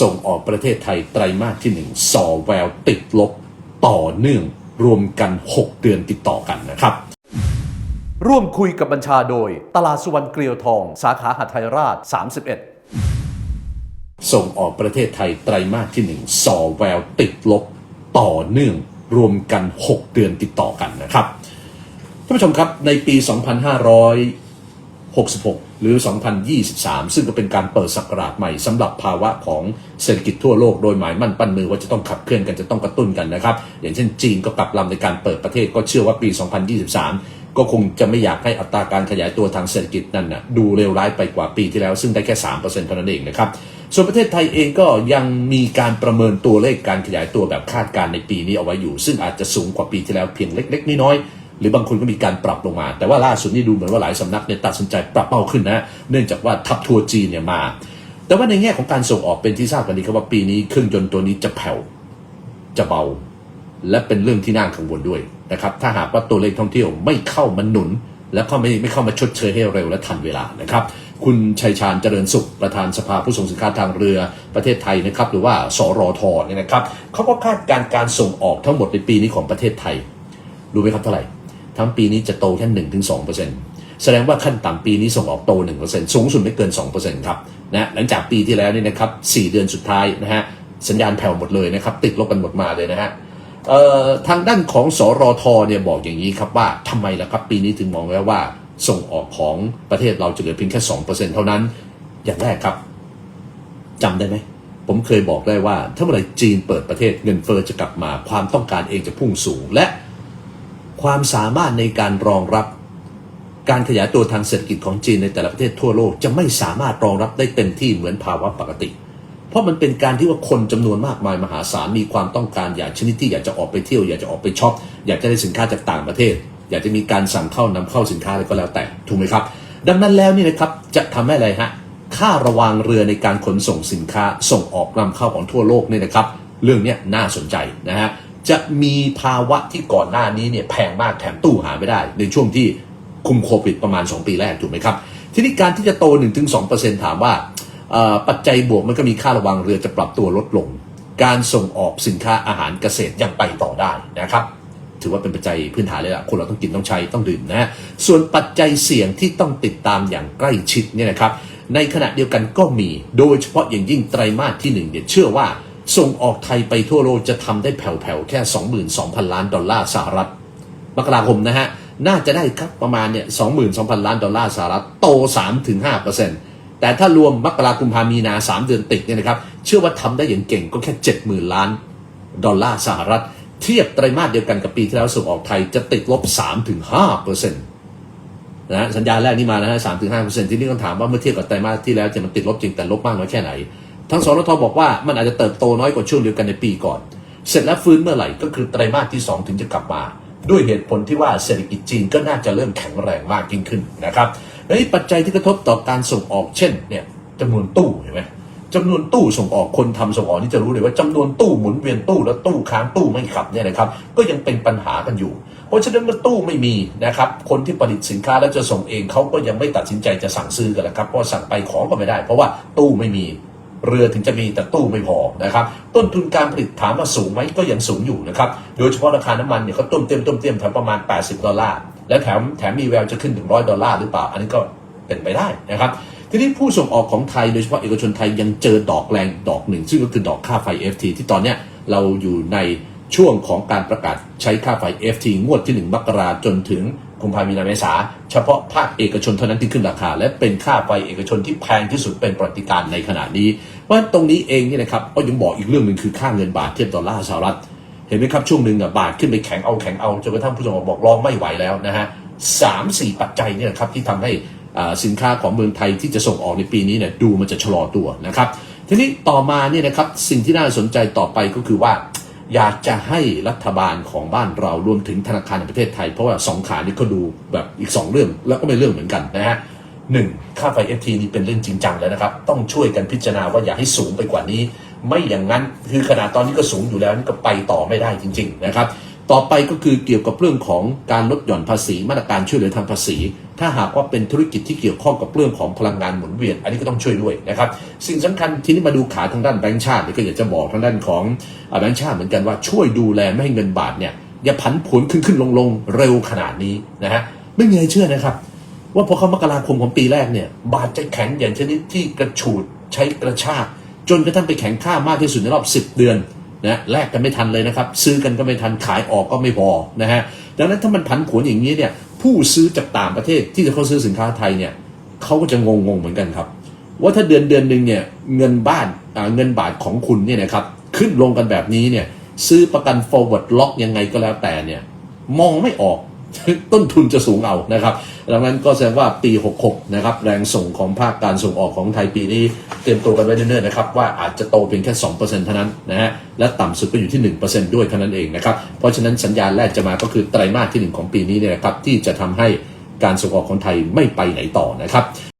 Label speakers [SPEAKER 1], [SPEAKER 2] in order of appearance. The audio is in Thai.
[SPEAKER 1] ส่งออกประเทศไทยไตรมาสที่หนึ่งส่อแววติดลบต่อเนื่องรวมกัน 6 เดือนติดต่อกันนะครับ
[SPEAKER 2] ร่วมคุยกับบัญชาโดย ตลาดสุวรรณเกลียวทอง สาขาหัดไทยราช 31
[SPEAKER 1] ส่งออกประเทศไทยไตรมาสที่หนึ่งส่อแววติดลบต่อเนื่องรวมกัน 6 เดือนติดต่อกันนะครับท่านผู้ชมครับในปี 2566 หรือ 2023 ซึ่งก็เป็นการเปิดศักราชใหม่สำหรับภาวะของเศรษฐกิจทั่วโลกโดยหมายมั่นปั้นมือว่าจะต้องขับเคลื่อนกันจะต้องกระตุ้นกันนะครับ อย่างเช่นจีนก็ปรับลำในการเปิดประเทศก็เชื่อว่าปี 2023ก็คงจะไม่อยากให้อัตราการขยายตัวทางเศรษฐกิจนั้นนะดูเลวร้ายไปกว่าปีที่แล้ว ซึ่งได้แค่3%เท่านั้นเองนะครับ ส่วนประเทศไทยเองก็ยังมีการประเมินตัวเลขการขยายตัวแบบคาดการณ์ในปีนี้เอาไว้อยู่ ซึ่งอาจจะสูงกว่าปีที่แล้วเพียงเล็ก ๆ น้อยๆ หรือบางคนก็มีการปรับลงมา แต่ว่าล่าสุดนี่ดูเหมือนว่าหลายสำนักเนี่ยตัดสินใจปรับเป้าขึ้นนะ เนื่องจากว่าทับทัวร์จีนเนี่ยมา แต่ว่าในแง่ของการส่งออกเป็นที่ทราบกันดีครับว่าปีนี้เครื่องยนต์ตัวนี้จะแผ่วจะเบา และเป็นเรื่องที่น่ากังวลด้วยนะครับถ้าหากว่าตัวเลขท่องเที่ยวไม่เข้ามาหนุน และก็ไม่ไม่เข้ามาชดเชยให้เร็วและทันเวลานะครับคุณชัยชาญเจริญสุข ประธานสภาผู้ส่งสินค้าทางเรือประเทศไทยนะครับหรือว่าสรทเนี่ยนะครับเขาก็คาดการณ์การส่งออกทั้งหมดในปีนี้ของประเทศไทย รู้ไหมครับเท่าไหร่ ทั้งปีนี้จะโตแค่หนึ่งถึงสองเปอร์เซ็นต์แสดงว่าขั้นต่ำปีนี้ส่งออกโตหนึ่งเปอร์เซ็นต์สูงสุดไม่เกินสองเปอร์เซ็นต์ครับนะหลังจากปีที่แล้วนี่นะครับสี่เดือนสุดท้ายนะฮะสัญญาณแผ่วหมดเลยนะครับ ติดลบกันหมดมาเลยนะฮะทางด้านของสรทเนี่ยบอกอย่างนี้ครับว่าทำไมล่ะครับ ปีนี้ถึงมองแล้วว่า ส่งออกของประเทศเราจะเหลือเพียงแค่สองเปอร์เซ็นต์เท่านั้น อย่างแรกครับจำได้ไหม ผมเคยบอกได้ว่า ถ้าเมื่อไหร่จีนเปิดประเทศเงินเฟอ้อจะกลับมาความต้องการเองจะพุ่งสูงและ ความสามารถในการรองรับ การขยายตัวทางเศรษฐกิจของจีนในแต่ละประเทศทั่วโลกจะไม่สามารถรองรับได้เต็มที่เหมือนภาวะปกติ เพราะมันเป็นการที่ว่าคนจำนวนมากมายมหาศาลมีความต้องการอยากชนิดที่อยากจะออกไปเที่ยวอยากจะออกไปช็อปอยากจะได้สินค้าจากต่างประเทศ อยากจะมีการสั่งเข้านำเข้าสินค้าอะไรก็แล้วแต่ถูกไหมครับ ดังนั้นแล้วนี่นะครับจะทำให้อะไรฮะค่าระวางเรือในการขนส่งสินค้าส่งออกนำเข้าของทั่วโลกเนี่ยนะครับ เรื่องนี้น่าสนใจนะฮะ จะมีภาวะที่ก่อนหน้านี้เนี่ยแพงมากแถมตู้หาไม่ได้ ในช่วงที่คุมโควิดประมาณ 2 ปีแรกถูกไหมครับ ทีนี้การที่จะโต 1-2%ถามว่าเอ่อปัจจัยบวกมันก็มีค่าระวังเรือจะปรับตัวลดลง การส่งออกสินค้าอาหารเกษตรยังไปต่อได้นะครับ ถือว่าเป็นปัจจัยพื้นฐานเลยล่ะคนเราต้องกินต้องใช้ต้องดื่มนะส่วนปัจจัยเสี่ยงที่ต้องติดตามอย่างใกล้ชิดเนี่ยนะครับในขณะเดียวกันก็มีโดยเฉพาะอย่างยิ่งไตรมาสที่หนึ่งเนี่ยเชื่อว่า ส่งออกไทยไปทั่วโลกจะทำได้แผ่วๆ แค่ 22,000 ล้านดอลลาร์สหรัฐมกราคมนะฮะ น่าจะได้ครับประมาณเนี่ย22,000 ล้านดอลลาร์สหรัฐโต 3-5%แต่ถ้ารวมมกราคมพามีนา 3 เดือนติดเนี่ยนะครับ เชื่อว่าทำได้อย่างเก่งก็แค่ 70,000 ล้านดอลลาร์สหรัฐ เทียบไตรมาสเดียวกันกับปีที่แล้วส่งออกไทยจะติดลบ 3-5%นะฮะสัญญาณแรกนี่มานะฮะสามถึงห้าเปอร์เซ็นต์ที่นี่ต้องถามว่าเมื่อเทียบกับไตรมาสที่แล้วจะมันติดลบจริงแต่ลบมากน้อยแค่ไหน ทั้งสรทบอกว่ามันอาจจะเติบโตน้อยกว่าช่วงเดียวกันในปีก่อน เสร็จแล้วฟื้นเมื่อไหร่ก็คือไตรมาสที่ 2 ถึงจะกลับมา ด้วยเหตุผลที่ว่าเศรษฐกิจจีนก็น่าจะเริ่มแข็งแรงมากยิ่งขึ้นนะครับและนี่ปัจจัยที่กระทบต่อการส่งออกเช่นเนี่ยจำนวนตู้เห็นไหมจำนวนตู้ส่งออกคนทำส่งออกนี่จะรู้เลยว่าจำนวนตู้หมุนเวียนตู้แล้วตู้ค้างตู้ไม่ขับเนี่ยนะครับก็ยังเป็นปัญหากันอยู่ เพราะฉะนั้นเมื่อตู้ไม่มีนะครับคนที่ผลิตสินค้าแล้วจะส่งเองเขาก็ยังไม่ตัดสินใจจะสั่งซื้อกันแล้วครับเพราะสั่งไปของก็ไม่ได้ เพราะว่าตู้ไม่มี เรือถึงจะมีแต่ตู้ไม่พอนะครับ ต้นทุนการผลิตถามว่าสูงไหมก็ยังสูงอยู่นะครับ โดยเฉพาะราคาน้ำมันเนี่ยเขาต้มเต็มต้มเต็มทำประมาณ 80 ดอลลาร์ และแถมแถมมีแววจะขึ้นถึงร้อยดอลลาร์หรือเปล่า อันนี้ก็เป็นไปได้นะครับ ทีนี้ผู้ส่งออกของไทยโดยเฉพาะเอกชนไทยยังเจอดอกแรงดอกหนึ่ง ซึ่งก็คือดอกค่าไฟ FT ที่ตอนเนี้ยเราอยู่ในช่วงของการประกาศใช้ค่าไฟ FT งวดที่ 1 มกราจนถึงกุมภาพันธ์มีนาเมษาเฉพาะภาคเอกชนเท่านั้นที่ขึ้นราคา และเป็นค่าไฟเอกชนที่แพงที่สุดเป็นประติการในขณะนี้ เพราะฉะนั้นตรงนี้เองเนี่ยนะครับก็ยังบอกอีกเรื่องหนึ่งคือค่าเงินบาทเทียบดอลลาร์สหรัฐ เห็นไหมครับช่วงหนึ่งอะบาทขึ้นไปแข็งเอาแข็งเอาจนกระทั่งผู้ส่งอกบอกรองไม่ไหวแล้วนะฮะสามสี่ปัจจัยเนี่ยครับที่ทำให้อาสินค้าของเมืองไทยที่จะส่งออกในปีนี้เนี่ยดูมันจะชะลอตัวนะครับ ทีนี้ต่อมาเนี่ยนะครับสิ่งที่น่าสนใจต่อไปก็คือว่า อยากจะให้รัฐบาลของบ้านเรารวมถึงธนาคารแห่งประเทศไทย เพราะว่าสองขานี้ก็ดูแบบอีกสองเรื่องแล้วก็ไม่เรื่องเหมือนกันนะฮะ หนึ่งค่าไฟ FT นี่เป็นเรื่องจริงจังแล้วนะครับ ต้องช่วยกันพิจารณาว่าอย่าให้สูงไปกว่านี้ ไม่อย่างนั้นคือขนาดตอนนี้ก็สูงอยู่แล้วนี่ก็ไปต่อไม่ได้จริง ๆ นะครับ ต่อไปก็คือเกี่ยวกับเรื่องของการลดหย่อนภาษีมาตรการช่วยเหลือทางภาษี ถ้าหากว่าเป็นธุรกิจที่เกี่ยวข้องกับเรื่องของพลังงานหมุนเวียน อันนี้ก็ต้องช่วยด้วยนะครับ สิ่งสำคัญทีนี้มาดูขาทางด้านแบงก์ชาติก็อยากจะบอกทางด้านของแบงก์ชาติเหมือนกันว่าช่วยดูแลไม่ให้เงินบาทเนี่ยอย่าผันผวนขึ้นขึ้นลงลงเร็วขนาดนี้นะฮะไม่มีใครเชื่อนะครับ ว่าพอเข้ามกราคมของปีแรกเนี่ย บาทจะแข็งอย่างชนิดที่กระฉูดใช้กระชากจนกระทั่งไปแข็งค่ามากที่สุดในรอบ 10 เดือนนะแลกกันไม่ทันเลยนะครับ ซื้อกันก็ไม่ทันขายออกก็ไม่พอนะฮะดังนั้นถ้ามันผันผวนอย่างนี้เนี่ยผู้ซื้อจากต่างประเทศที่จะเข้าซื้อสินค้าไทยเนี่ยเขาก็จะงงงๆเหมือนกันครับ ว่าถ้าเดือนเดือนหนึ่งเนี่ยเงินบ้านเงินบาทของคุณเนี่ยนะครับขึ้นลงกันแบบนี้เนี่ยซื้อประกัน forward lock ยังไงก็แล้วแต่เนี่ยมองไม่ออก ต้นทุนจะสูงเอานะครับดังนั้นก็แสดงว่าปี 66 นะครับ แรงส่งของภาคการส่งออกของไทยปีนี้ เตรียมตัวกันไว้เนิ่นๆนะครับ ว่าอาจจะโตเพียงแค่ 2%เท่านั้นนะฮะและต่ำสุดก็อยู่ที่ 1%ด้วยเท่านั้นเองนะครับ เพราะฉะนั้นสัญญาณแรกจะมาก็คือไตรมาสที่ 1 ของปีนี้เนี่ยครับที่จะทำให้การส่งออกของไทยไม่ไปไหนต่อนะครับ